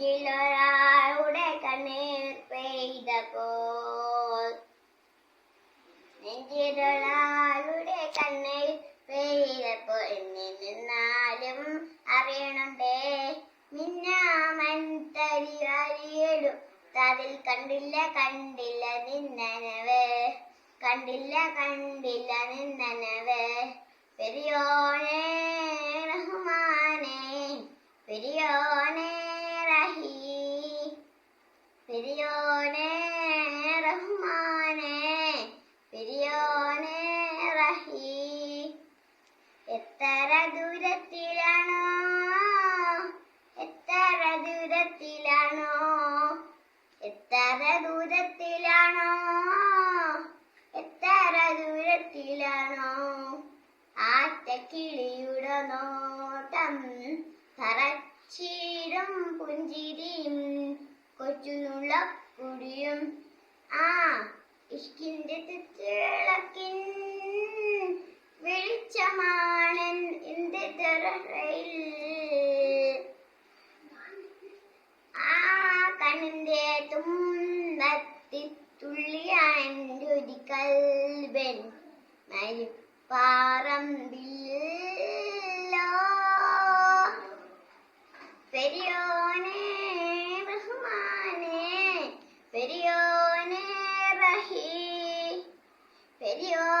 നെഞ്ചിലൊരാളുടെ കണ്ണീർ പെയ്തപ്പോൾ നെഞ്ചിലൊരാളുടെ കണ്ണീർ പെയ്തപ്പോൾ എന്നിൽ നിന്നാലും അറിയണമേ മിന്നാമൻ തരി തതിൽ അതിൽ കണ്ടില്ല കണ്ടില്ല നിന്നനവ്. കണ്ടില്ല കണ്ടില്ല നിന്നനവ്. പെരിയോനെ റഹ്മാനെ പെരിയോനെ റഹീ പെരിയോനെ എത്ര ദൂരത്തിലാണോ എത്ര ദൂരത്തിലാണോ എത്ര ദൂരത്തിലാണോ എത്ര ദൂരത്തിലാണോ ആറ്റക്കിളിയുടെ നോട്ടം പുഞ്ചിരിയും കൊച്ചുനുള്ള കുടിയും. ആ ഇഷ്കിന്റെ തിളക്കിൻ വെളിച്ചമാണൻ എന്റെ തറയിൽ ആ കണ്ണിന്റെ തുമ്പത്തി തുള്ളിയാൻ ഒരു കൽബൻ 해주세요.